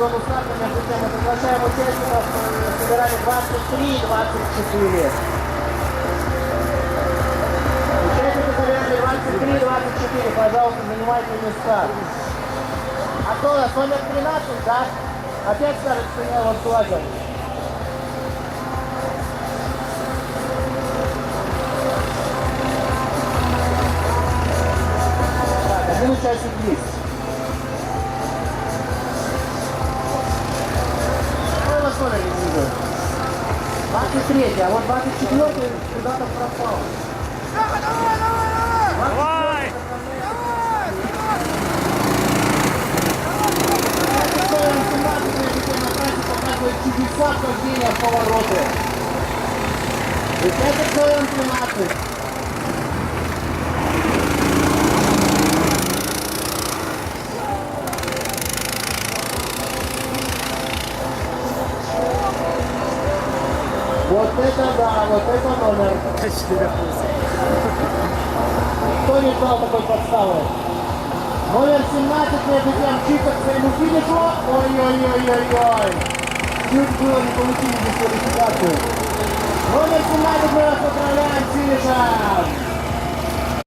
зону старта между тем мы приглашаем участников э, собирали 23 и 24. Пожалуйста, занимайте места. А кто у нас номер 13, да? Опять скажет, что я его сглазил. Так, один участник есть. Ну, его тоже не вижу. 23, а вот 24 куда-то пропал. Давай! Показывает чудеса вхождения в повороты. И это КМ 13. Вот это да, вот это номер. Кто не знал такой подставы? Номер 17 между тем чисто к своему финишу. Ой-ой-ой-ой-ой. Чуть было не получили дисквалификацию. Номер 17 мы